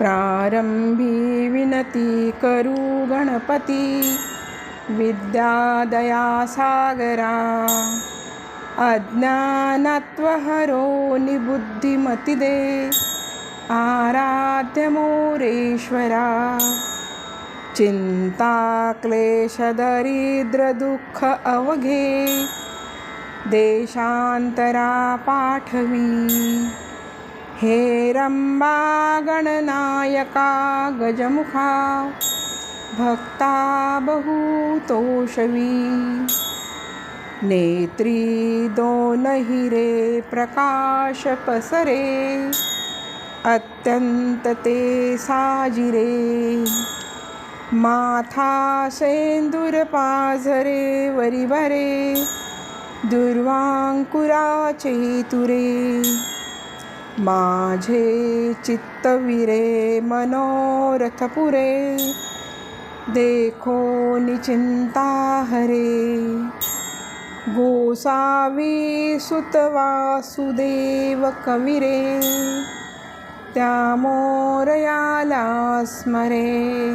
प्रारंभी विनती करू गणपती. विद्यादया सागरा अज्ञानत्वहरो निबुद्धिमतिदे आराध्य मोरेश्वरा चिंता क्लेश दरिद्र दुःख अवघे. देशांतरा पाठवी. हे रंबा गणनायका गजमुखा भक्ता बहुतोषवी। नेत्री दोन हिरे प्रकाश पसरे अत्यंत ते साजिरे। माथा सेंदूर पाझरे वरिभरे दुर्वांकुराचे तुरे। माझे चित्तविरे मनोरथ पुरे देखो निचिंता हरे। गोसावी सुत वासुदेव कविरे त्या मोरयाला स्मरे।